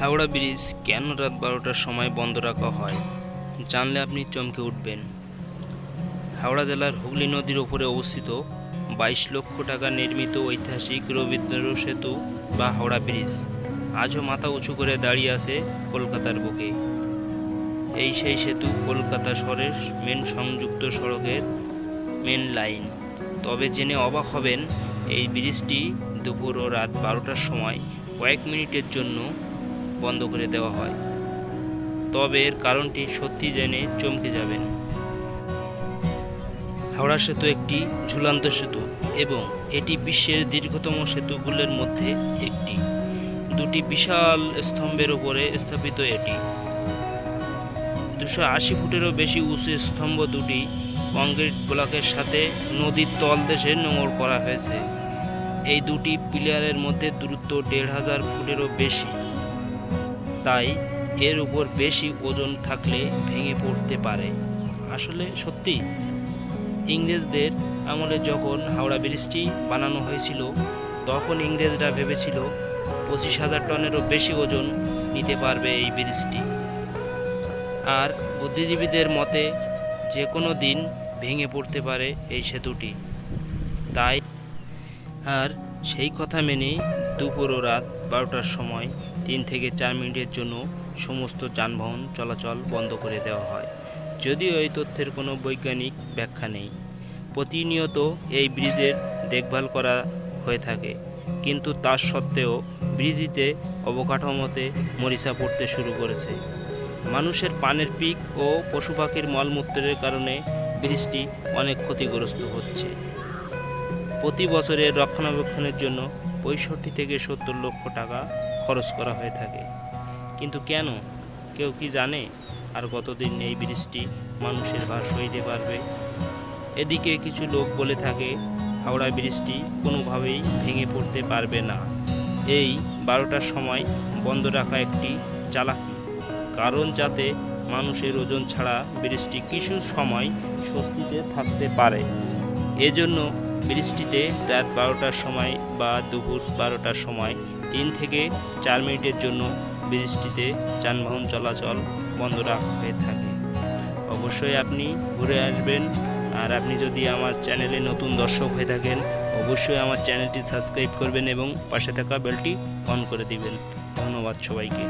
Howrah bridge কেন রাত বারোটার সময় বন্ধ রাখা হয়? জানলে আপনি চমকে উঠবেন। হাওড়া জেলার হুগলি নদীর ওপরে অবস্থিত বাইশ লক্ষ টাকা নির্মিত ঐতিহাসিক রবীন্দ্র সেতু বা হাওড়া ব্রিজ আজও মাথা উঁচু করে দাঁড়িয়ে আছে কলকাতার বুকে। এই সেই সেতু কলকাতা শহরের মেন সংযুক্ত সড়কের মেন লাইন তবে জেনে অবাক হবেন, এই ব্রিজটি দুপুর ও রাত বারোটার সময় কয়েক মিনিটের জন্য বন্ধ করে দেওয়া হয়। তবে এর কারণটি সত্যি জেনে চমকে যাবেন। হাওড়া সেতু একটি ঝুলন্ত সেতু এবং এটি বিশ্বের দীর্ঘতম সেতুগুলোর মধ্যে একটি। দুটি বিশাল স্তম্ভের উপরে স্থাপিত এটি। দুশো আশি ফুটেরও বেশি উঁচু স্তম্ভ দুটি কংক্রিট ব্লকের সাথে নদীর তলদেশে নোঙর করা হয়েছে। এই দুটি পিলারের মধ্যে দূরত্ব দেড় হাজার ফুটেরও বেশি। তাই এর উপর বেশি ওজন থাকলে ভেঙে পড়তে পারে। আসলে সত্যি, ইংরেজদের আমলে যখন হাওড়া ব্রিজটি বানানো হয়েছিল, তখন ইংরেজরা ভেবেছিল পঁচিশ হাজার টনেরও বেশি ওজন নিতে পারবে এই ব্রিজটি। আর বুদ্ধিজীবীদের মতে, যে কোনো দিন ভেঙে পড়তে পারে এই সেতুটি। আর সেই কথা মেনে দুপুর ও রাত বারোটার সময় তিন থেকে চার মিনিটের জন্য সমস্ত যানবাহন চলাচল বন্ধ করে দেওয়া হয়। যদিও এই তথ্যের কোনো বৈজ্ঞানিক ব্যাখ্যা নেই। প্রতিনিয়ত এই ব্রিজের দেখভাল করা হয়ে থাকে, কিন্তু তার সত্ত্বেও ব্রিজিতে অবকাঠামোতে মরিচা পড়তে শুরু করেছে। মানুষের পানের পিক ও পশু পাখির মলমূত্রের কারণে ব্রিজটি অনেক ক্ষতিগ্রস্ত হচ্ছে। প্রতি বছরের রক্ষণাবেক্ষণের জন্য পঁয়ষট্টি থেকে সত্তর লক্ষ টাকা খরচ করা হয়ে থাকে। কিন্তু কেন? কেউ কি জানে? আর কতদিন এই ব্রিজটি মানুষের ভার সইতে পারবে? এদিকে কিছু লোক বলে থাকে হাওড়া ব্রিজটি কোনোভাবেই ভেঙে পড়তে পারবে না। এই বারোটার সময় বন্ধ রাখা একটি চালাকি। কারণ যাতে মানুষের ওজন ছাড়া ব্রিজটি কিছু সময় স্বস্তিতে থাকতে পারে। এজন্য ব্রিজটিতে রাত বারোটার সময় বা দুপুর বারোটার সময় তিন থেকে চার মিনিটের জন্য ব্রিজটিতে যানবাহন চলাচল বন্ধ রাখা হয়ে থাকে। অবশ্যই আপনি ঘুরে আসবেন। আর আপনি যদি আমার চ্যানেলে নতুন দর্শক হয়ে থাকেন, অবশ্যই আমার চ্যানেলটি সাবস্ক্রাইব করবেন এবং পাশে থাকা বেলটি অন করে দিবেন। ধন্যবাদ সবাইকে।